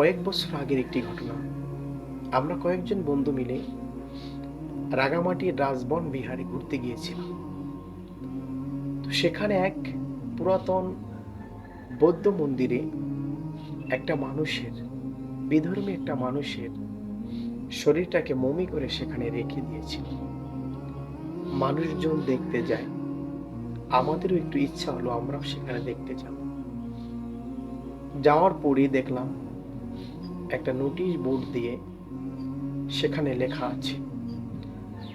কয়েক বছর আগের একটি ঘটনা। আমরা কয়েকজন বন্ধু মিলে রাগামাটির রাজবন বিহারে ঘুরতে গিয়েছিলাম। তো সেখানে এক পুরাতন বৌদ্ধ মন্দিরে একটা মানুষের, বিধর্মী একটা মানুষের শরীরটাকে মমি করে সেখানে রেখে দিয়েছিল। মানুষজন দেখতে যায়, আমাদেরও একটু ইচ্ছা হলো আমরাও সেখানে দেখতে যাব। যাওয়ার পরই দেখলাম একটা নোটিশ বোর্ড দিয়ে সেখানে লেখা আছে,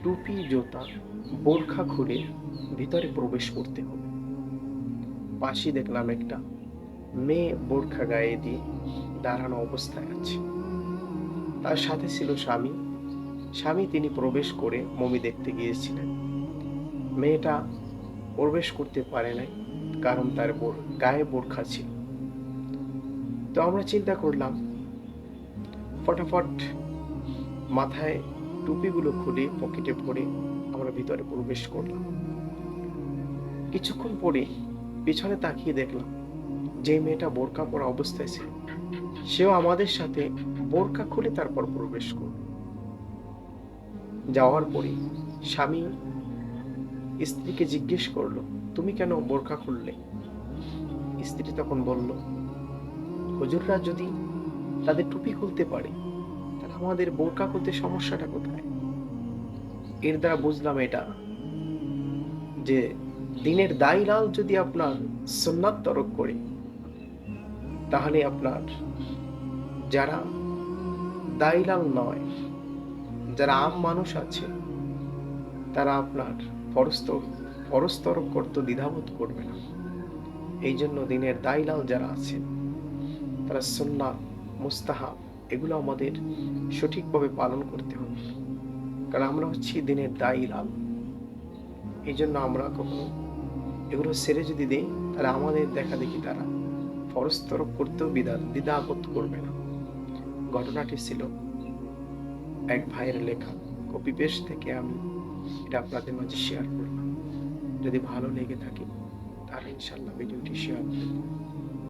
টুপি, জোতা, বোরখা খুলে ভিতরে প্রবেশ করতে হবে। পাশে দেখলাম একটা মেয়ে বোরখা গায়ে দিয়ে দাঁড়ানো অবস্থায় আছে। তার সাথে ছিল স্বামী। স্বামী তিনি প্রবেশ করে মমি দেখতে গিয়েছিলেন। মেয়েটা প্রবেশ করতে পারে নাই, কারণ তার গায়ে বোরখা ছিল। তো আমরা চিন্তা করলাম ফটাফট মাথায় টুপিগুলো খুলে পকেটে ভরে আমরা ভিতরে প্রবেশ করলাম। কিছুক্ষণ পরে পিছনে তাকিয়ে দেখলাম যে মেয়েটা বোরকা পরা অবস্থায় ছিল। সেও আমাদের সাথে বোরকা খুলে তারপর প্রবেশ করল। যাওয়ার পরে স্বামী স্ত্রীকে জিজ্ঞেস করল, তুমি কেন বোরকা খুললে? স্ত্রী তখন বলল, হুজুররা যদি তাদের টুপি খুলতে পারে। তাহলে আমাদের বোরকা খুলতে সমস্যাটা কোথায়? এর দ্বারা বুঝলাম এটা, যে দিনের দায়লাল যদি আপনার সুন্নাত তরক করে, তাহলে আপনার যারা দায়লাল নয়, যারা আম মানুষ আছে, তারা আপনার ফরস্তর ফরস্তরক করতে, দ্বিধাবোধ করবে না। এই জন্য দিনের দায়লাল যারা আছেন, তারা সুন্নাত মুস্তাহাব, এগুলো আমাদের সঠিকভাবে পালন করতে হবে। কারণ আমরা হচ্ছি দিনের দায়ী লাল। এই জন্য আমরা কখনো এগুলো সেরে যদি দেই, তাহলে আমাদের দেখা দেখি তারা ফরস্তরক করতেও বিধা দ্বিধাবোধ করবে না। ঘটনাটি ছিল এক ভাইয়ের লেখা। কপি পেশ থেকে আমি এটা আপনাদের মাঝে শেয়ার করলাম। যদি ভালো লেগে থাকে, তাহলে ইনশাল্লাহ ভিডিওটি শেয়ার করবেন।